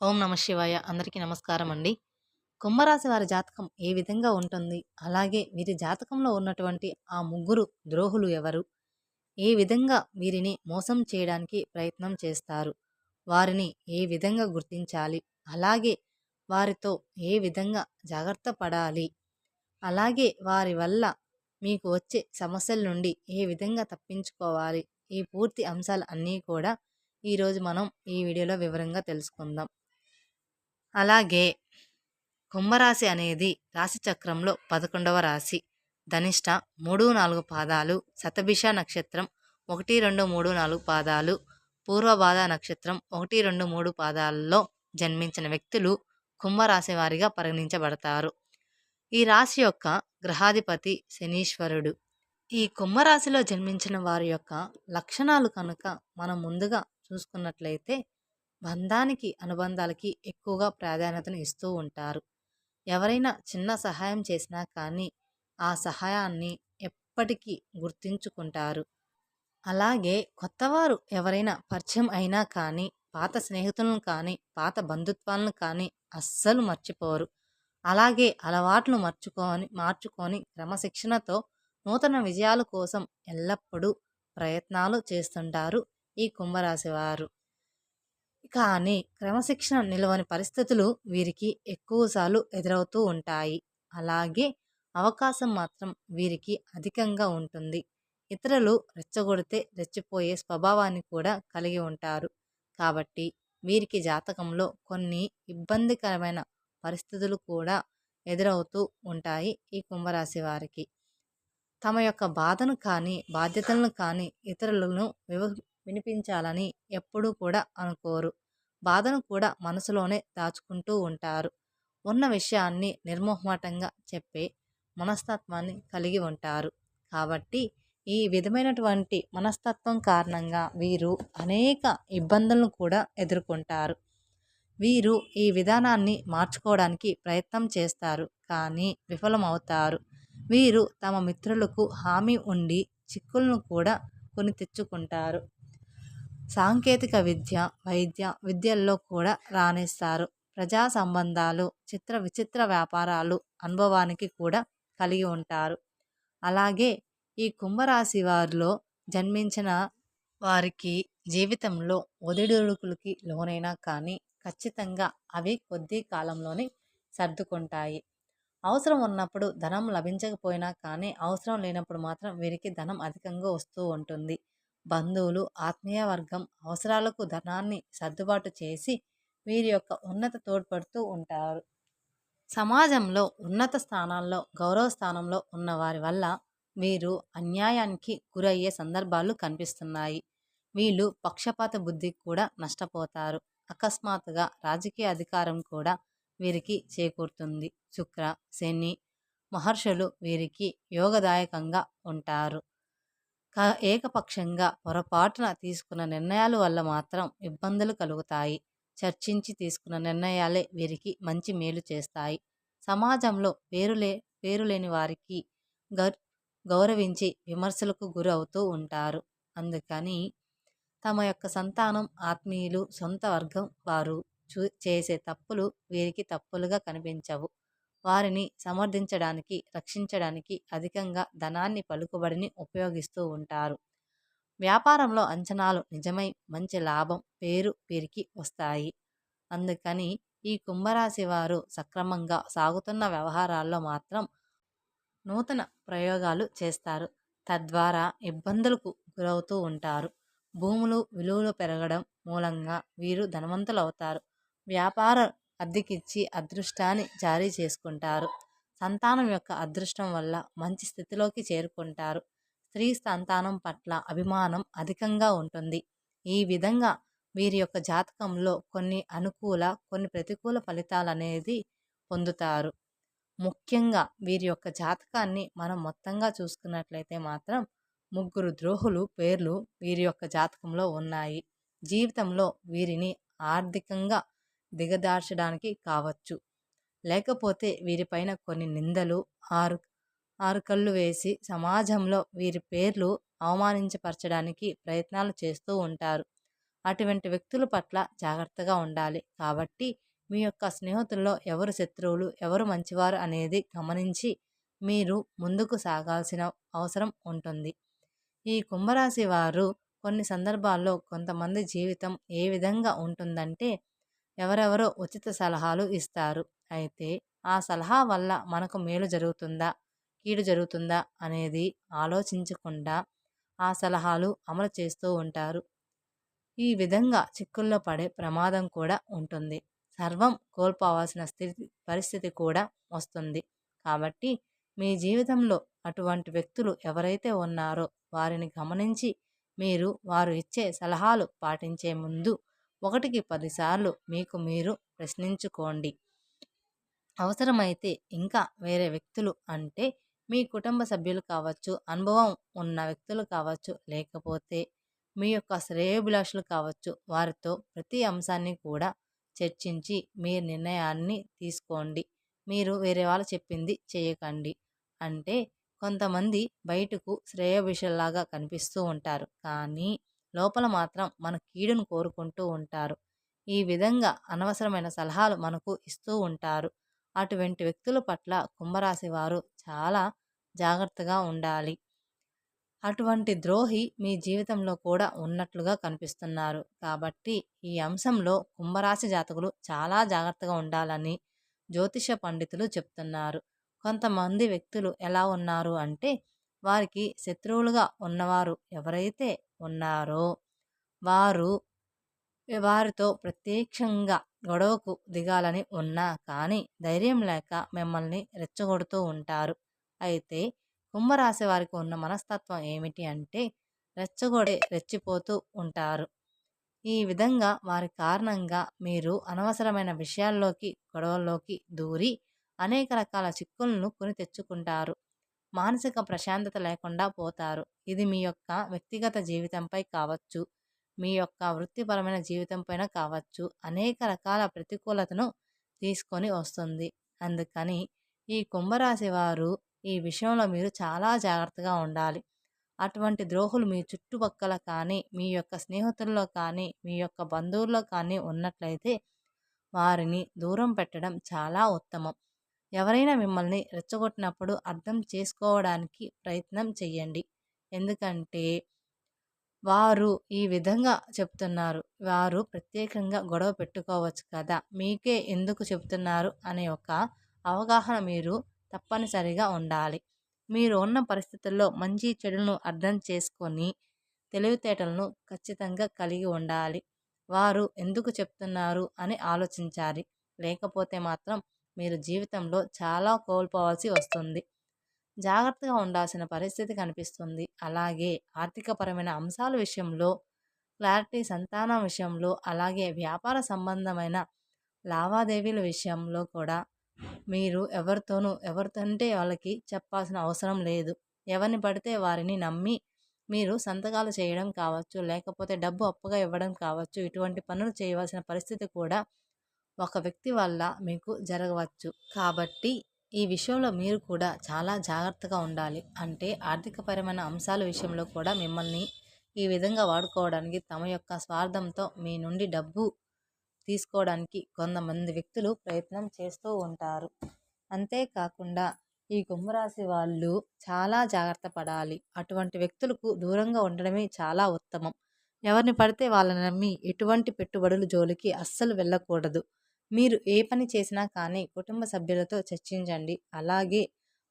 ఓం నమ శివాయ. అందరికీ నమస్కారం అండి. కుంభరాశి వారి జాతకం ఏ విధంగా ఉంటుంది? అలాగే వీరి జాతకంలో ఉన్నటువంటి ఆ ముగ్గురు ద్రోహులు ఎవరు? ఏ విధంగా వీరిని మోసం చేయడానికి ప్రయత్నం చేస్తారు? వారిని ఏ విధంగా గుర్తించాలి? అలాగే వారితో ఏ విధంగా జాగ్రత్త పడాలి? అలాగే వారి వల్ల మీకు వచ్చే సమస్యల నుండి ఏ విధంగా తప్పించుకోవాలి? ఈ పూర్తి అంశాలు అన్నీ కూడా ఈరోజు మనం ఈ వీడియోలో వివరంగా తెలుసుకుందాం. అలాగే కుంభరాశి అనేది రాశిచక్రంలో పదకొండవ రాశి. ధనిష్ట మూడు నాలుగు పాదాలు శతభిష నక్షత్రం ఒకటి రెండు మూడు నాలుగు పాదాలు పూర్వబాధ నక్షత్రం ఒకటి రెండు మూడు పాదాలలో జన్మించిన వ్యక్తులు కుంభరాశి వారిగా పరిగణించబడతారు. ఈ రాశి యొక్క గ్రహాధిపతి శనీశ్వరుడు. ఈ కుంభరాశిలో జన్మించిన వారి యొక్క లక్షణాలు కనుక మనం ముందుగా చూసుకున్నట్లయితే బంధానికి అనుబంధాలకి ఎక్కువగా ప్రాధాన్యతను ఇస్తూ ఉంటారు. ఎవరైనా చిన్న సహాయం చేసినా కానీ ఆ సహాయాన్ని ఎప్పటికీ గుర్తించుకుంటారు. అలాగే కొత్తవారు ఎవరైనా పరిచయం అయినా కానీ పాత స్నేహితులను కానీ పాత బంధుత్వాలను కానీ అస్సలు మర్చిపోరు. అలాగే అలవాట్లు మర్చుకొని మార్చుకొని క్రమశిక్షణతో నూతన విజయాల కోసం ఎల్లప్పుడూ ప్రయత్నాలు చేస్తుంటారు ఈ కుంభరాశి వారు. కానీ క్రమశిక్షణ నిలవని పరిస్థితులు వీరికి ఎక్కువసార్లు ఎదురవుతూ ఉంటాయి. అలాగే అవకాశం మాత్రం వీరికి అధికంగా ఉంటుంది. ఇతరులు రెచ్చగొడితే రెచ్చిపోయే స్వభావాన్ని కూడా కలిగి ఉంటారు. కాబట్టి వీరికి జాతకంలో కొన్ని ఇబ్బందికరమైన పరిస్థితులు కూడా ఎదురవుతూ ఉంటాయి ఈ కుంభరాశి వారికి. తమ యొక్క బాధను కానీ బాధ్యతలను కానీ ఇతరులను వివ వినిపించాలని ఎప్పుడూ కూడా అనుకోరు. బాధను కూడా మనసులోనే దాచుకుంటూ ఉంటారు. ఉన్న విషయాన్ని నిర్మోహమాటంగా చెప్పే మనస్తత్వాన్ని కలిగి ఉంటారు. కాబట్టి ఈ విధమైనటువంటి మనస్తత్వం కారణంగా వీరు అనేక ఇబ్బందులను కూడా ఎదుర్కొంటారు. వీరు ఈ విధానాన్ని మార్చుకోవడానికి ప్రయత్నం చేస్తారు కానీ విఫలమవుతారు. వీరు తమ మిత్రులకు హామీ ఉండి చిక్కులను కూడా కొని తెచ్చుకుంటారు. సాంకేతిక విద్య వైద్య విద్యల్లో కూడా రాణిస్తారు. ప్రజా సంబంధాలు చిత్ర విచిత్ర వ్యాపారాలు అనుభవానికి కూడా కలిగి ఉంటారు. అలాగే ఈ కుంభరాశి వారిలో జన్మించిన వారికి జీవితంలో ఒదిడుడుకులకి లోనైనా కానీ ఖచ్చితంగా అవి కొద్ది కాలంలోనే సర్దుకుంటాయి. అవసరం ఉన్నప్పుడు ధనం లభించకపోయినా కానీ అవసరం లేనప్పుడు మాత్రం వీరికి ధనం అధికంగా వస్తూ ఉంటుంది. బంధువులు ఆత్మీయ వర్గం అవసరాలకు ధనాన్ని సర్దుబాటు చేసి వీరి యొక్క ఉన్నత తోడ్పడుతూ ఉంటారు. సమాజంలో ఉన్నత స్థానాల్లో గౌరవ స్థానంలో ఉన్న వారి వల్ల వీరు అన్యాయానికి గురయ్యే సందర్భాలు కనిపిస్తున్నాయి. వీళ్ళు పక్షపాత బుద్ధి కూడా నష్టపోతారు. అకస్మాత్తుగా రాజకీయ అధికారం కూడా వీరికి చేకూరుతుంది. శుక్ర శని మహర్షులు వీరికి యోగదాయకంగా ఉంటారు. ఏకపక్షంగా పొరపాటున తీసుకున్న నిర్ణయాల వల్ల మాత్రం ఇబ్బందులు కలుగుతాయి. చర్చించి తీసుకున్న నిర్ణయాలే వీరికి మంచి మేలు చేస్తాయి. సమాజంలో పేరులే పేరు లేని వారికి గౌరవించి విమర్శలకు గురవుతూ ఉంటారు. అందుకని తమ యొక్క సంతానం ఆత్మీయులు సొంత వర్గం వారు చూ చేసే తప్పులు వీరికి తప్పులుగా కనిపించవు. వారిని సమర్థించడానికి రక్షించడానికి అధికంగా ధనాన్ని పలుకుబడిని ఉపయోగిస్తూ ఉంటారు. వ్యాపారంలో అంచనాలు నిజమై మంచి లాభం పేరు పెరిగి వస్తాయి. అందుకని ఈ కుంభరాశి వారు సక్రమంగా సాగుతున్న వ్యవహారాల్లో మాత్రం నూతన ప్రయోగాలు చేస్తారు. తద్వారా ఇబ్బందులకు గురవుతూ ఉంటారు. భూములు విలువలు పెరగడం మూలంగా వీరు ధనవంతులవుతారు. వ్యాపార అద్దెకిచ్చి అదృష్టాన్ని జారీ చేసుకుంటారు. సంతానం యొక్క అదృష్టం వల్ల మంచి స్థితిలోకి చేరుకుంటారు. స్త్రీ సంతానం పట్ల అభిమానం అధికంగా ఉంటుంది. ఈ విధంగా వీరి యొక్క జాతకంలో కొన్ని అనుకూల కొన్ని ప్రతికూల ఫలితాలు అనేది పొందుతారు. ముఖ్యంగా వీరి యొక్క జాతకాన్ని మనం మొత్తంగా చూసుకున్నట్లయితే మాత్రం ముగ్గురు ద్రోహులు పేర్లు వీరి యొక్క జాతకంలో ఉన్నాయి. జీవితంలో వీరిని ఆర్థికంగా దిగదార్చడానికి కావచ్చు. లేకపోతే వీరిపైన కొన్ని నిందలు ఆరు ఆరుకళ్ళు వేసి సమాజంలో వీరి పేర్లు అవమానించపరచడానికి ప్రయత్నాలు చేస్తూ ఉంటారు. అటువంటి వ్యక్తుల పట్ల జాగ్రత్తగా ఉండాలి. కాబట్టి మీ యొక్క స్నేహితుల్లో ఎవరు శత్రువులు ఎవరు మంచివారు అనేది గమనించి మీరు ముందుకు సాగాల్సిన అవసరం ఉంటుంది. ఈ కుంభరాశి వారు కొన్ని సందర్భాల్లో కొంతమంది జీవితం ఏ విధంగా ఉంటుందంటే ఎవరెవరో ఉచిత సలహాలు ఇస్తారు. అయితే ఆ సలహా వల్ల మనకు మేలు జరుగుతుందా? కీడు జరుగుతుందా? అనేది ఆలోచించకుండా ఆ సలహాలు అమలు చేస్తూ ఉంటారు. ఈ విధంగా చిక్కుల్లో పడే ప్రమాదం కూడా ఉంటుంది. సర్వం కోల్పోవాల్సిన స్థితి పరిస్థితి కూడా వస్తుంది. కాబట్టి మీ జీవితంలో అటువంటి వ్యక్తులు ఎవరైతే ఉన్నారో వారిని గమనించి మీరు వారు ఇచ్చే సలహాలు పాటించే ముందు ఒకటికి పదిసార్లు మీకు మీరు ప్రశ్నించుకోండి. అవసరమైతే ఇంకా వేరే వ్యక్తులు అంటే మీ కుటుంబ సభ్యులు కావచ్చు అనుభవం ఉన్న వ్యక్తులు కావచ్చు లేకపోతే మీ యొక్క శ్రేయోభిలాషులు కావచ్చు వారితో ప్రతి అంశాన్ని కూడా చర్చించి మీ నిర్ణయాన్ని తీసుకోండి. మీరు వేరే వాళ్ళు చెప్పింది చేయకండి. అంటే కొంతమంది బయటకు శ్రేయోభిషల్లాగా కనిపిస్తూ ఉంటారు. కానీ లోపల మాత్రం మన కీడును కోరుకుంటూ ఉంటారు. ఈ విధంగా అనవసరమైన సలహాలు మనకు ఇస్తూ ఉంటారు. అటువంటి వ్యక్తుల పట్ల కుంభరాశి వారు చాలా జాగ్రత్తగా ఉండాలి. అటువంటి ద్రోహి మీ జీవితంలో కూడా ఉన్నట్లుగా కనిపిస్తున్నారు. కాబట్టి ఈ అంశంలో కుంభరాశి జాతకులు చాలా జాగ్రత్తగా ఉండాలని జ్యోతిష పండితులు చెప్తున్నారు. కొంతమంది వ్యక్తులు ఎలా ఉన్నారు అంటే వారికి శత్రువులుగా ఉన్నవారు ఎవరైతే ఉన్నారో. వారు వారితో ప్రత్యక్షంగా గొడవకు దిగాలని ఉన్నా కానీ ధైర్యం లేక మిమ్మల్ని రెచ్చగొడుతూ ఉంటారు. అయితే కుంభరాశి వారికి ఉన్న మనస్తత్వం ఏమిటి అంటే రెచ్చగొడే రెచ్చిపోతూ ఉంటారు. ఈ విధంగా వారి కారణంగా మీరు అనవసరమైన విషయాల్లోకి గొడవల్లోకి దూరి అనేక రకాల చిక్కులను కొని తెచ్చుకుంటారు. మానసిక ప్రశాంతత లేకుండా పోతారు. ఇది మీ యొక్క వ్యక్తిగత జీవితంపై కావచ్చు మీ యొక్క వృత్తిపరమైన జీవితం పైన కావచ్చు. అనేక రకాల ప్రతికూలతను తీసుకొని వస్తుంది. అందుకని ఈ కుంభరాశి వారు ఈ విషయంలో మీరు చాలా జాగ్రత్తగా ఉండాలి. అటువంటి ద్రోహులు మీ చుట్టుపక్కల కానీ మీ యొక్క స్నేహితుల్లో కానీ మీ యొక్క బంధువుల్లో కానీ ఉన్నట్లయితే వారిని దూరం పెట్టడం చాలా ఉత్తమం. ఎవరైనా మిమ్మల్ని రెచ్చగొట్టినప్పుడు అర్థం చేసుకోవడానికి ప్రయత్నం చెయ్యండి ఎందుకంటే వారు ఈ విధంగా చెప్తున్నారు. వారు ప్రత్యేకంగా గొడవ పెట్టుకోవచ్చు కదా మీకే ఎందుకు చెప్తున్నారు అనే ఒక అవగాహన మీరు తప్పనిసరిగా ఉండాలి. మీరు ఉన్న పరిస్థితుల్లో మంచి చెడులను అర్థం చేసుకొని తెలివితేటలను ఖచ్చితంగా కలిగి ఉండాలి. వారు ఎందుకు చెప్తున్నారు అని ఆలోచించాలి. లేకపోతే మాత్రం మీరు జీవితంలో చాలా కోల్పోవాల్సి వస్తుంది. జాగ్రత్తగా ఉండాల్సిన పరిస్థితి కనిపిస్తుంది. అలాగే ఆర్థికపరమైన అంశాల విషయంలో క్లారిటీ సంతానం విషయంలో అలాగే వ్యాపార సంబంధమైన లావాదేవీల విషయంలో కూడా మీరు ఎవరితోనూ ఎవరితోంటే వాళ్ళకి చెప్పాల్సిన అవసరం లేదు. ఎవరిని పడితే వారిని నమ్మి మీరు సంతకాలు చేయడం కావచ్చు లేకపోతే డబ్బు అప్పుగా ఇవ్వడం కావచ్చు ఇటువంటి పనులు చేయవలసిన పరిస్థితి కూడా ఒక వ్యక్తి వల్ల మీకు జరగవచ్చు. కాబట్టి ఈ విషయంలో మీరు కూడా చాలా జాగ్రత్తగా ఉండాలి. అంటే ఆర్థికపరమైన అంశాల విషయంలో కూడా మిమ్మల్ని ఈ విధంగా వాడుకోవడానికి తమ యొక్క స్వార్థంతో మీ నుండి డబ్బు తీసుకోవడానికి కొంతమంది వ్యక్తులు ప్రయత్నం చేస్తూ ఉంటారు. అంతేకాకుండా ఈ కుంభరాశి వాళ్ళు చాలా జాగ్రత్త పడాలి. అటువంటి వ్యక్తులకు దూరంగా ఉండడమే చాలా ఉత్తమం. ఎవరిని పడితే వాళ్ళని నమ్మి ఎటువంటి పెట్టుబడులు జోలికి అస్సలు వెళ్ళకూడదు. మీరు ఏ పని చేసినా కానీ కుటుంబ సభ్యులతో చర్చించండి. అలాగే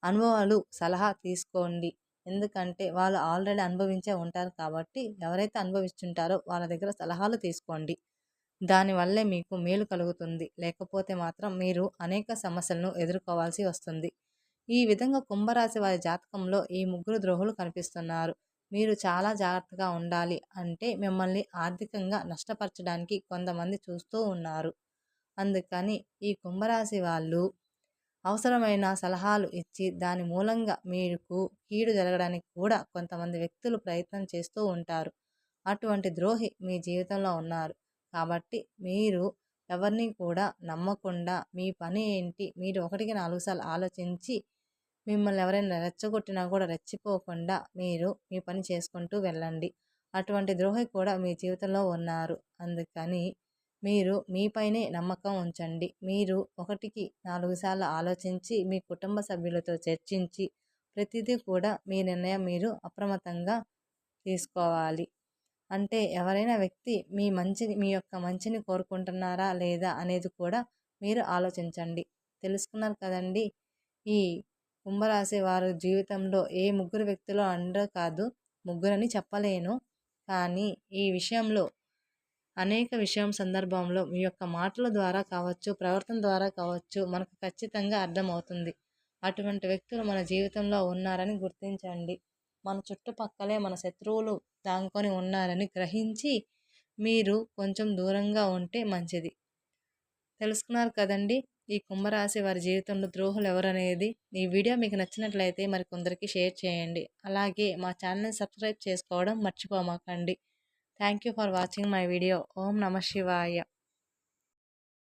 అనుభవాలు సలహా తీసుకోండి. ఎందుకంటే వాళ్ళు ఆల్రెడీ అనుభవించే ఉంటారు కాబట్టి ఎవరైతే అనుభవిస్తుంటారో వాళ్ళ దగ్గర సలహాలు తీసుకోండి. దానివల్లే మీకు మేలు కలుగుతుంది. లేకపోతే మాత్రం మీరు అనేక సమస్యలను ఎదుర్కోవాల్సి వస్తుంది. ఈ విధంగా కుంభరాశి వారి జాతకంలో ఈ ముగ్గురు ద్రోహులు కనిపిస్తున్నారు. మీరు చాలా జాగ్రత్తగా ఉండాలి అంటే మిమ్మల్ని ఆర్థికంగా నష్టపరచడానికి కొంతమంది చూస్తూ ఉన్నారు. అందుకని ఈ కుంభరాశి వాళ్ళు అవసరమైన సలహాలు ఇచ్చి దాని మూలంగా మీకు కీడు జరగడానికి కూడా కొంతమంది వ్యక్తులు ప్రయత్నం చేస్తూ ఉంటారు. అటువంటి ద్రోహి మీ జీవితంలో ఉన్నారు. కాబట్టి మీరు ఎవరిని కూడా నమ్మకుండా మీ పని ఏంటి? మీరు ఒకటికి నాలుగు సార్లు ఆలోచించి మిమ్మల్ని ఎవరైనా రెచ్చగొట్టినా కూడా రెచ్చిపోకుండా మీరు మీ పని చేసుకుంటూ వెళ్ళండి. అటువంటి ద్రోహి కూడా మీ జీవితంలో ఉన్నారు. అందుకని మీరు మీపైనే నమ్మకం ఉంచండి. మీరు ఒకటికి నాలుగు సార్లు ఆలోచించి మీ కుటుంబ సభ్యులతో చర్చించి ప్రతిదీ కూడా మీ నిర్ణయం మీరు అప్రమత్తంగా తీసుకోవాలి. అంటే ఎవరైనా వ్యక్తి మీ మంచిని మీ యొక్క మంచిని కోరుకుంటున్నారా లేదా అనేది కూడా మీరు ఆలోచించండి. తెలుసుకున్నారు కదండి ఈ కుంభరాశి వారి జీవితంలో ఏ ముగ్గురు వ్యక్తులు అండర్ కాదు ముగ్గురని చెప్పలేను. కానీ ఈ విషయంలో అనేక విషయం సందర్భంలో మీ యొక్క మాటల ద్వారా కావచ్చు ప్రవర్తన ద్వారా కావచ్చు మనకు ఖచ్చితంగా అర్థమవుతుంది. అటువంటి వ్యక్తులు మన జీవితంలో ఉన్నారని గుర్తించండి. మన చుట్టుపక్కలే మన శత్రువులు దాంకొని ఉన్నారని గ్రహించి మీరు కొంచెం దూరంగా ఉంటే మంచిది. తెలుసుకున్నారు కదండి? ఈ కుంభరాశి వారి జీవితంలో ద్రోహులు ఎవరనేది ఈ వీడియో మీకు నచ్చినట్లయితే మరి కొందరికి షేర్ చేయండి. అలాగే మా ఛానల్ని సబ్స్క్రైబ్ చేసుకోవడం మర్చిపోమాకండి. Thank you for watching my video. ఓం నమ శివాయ.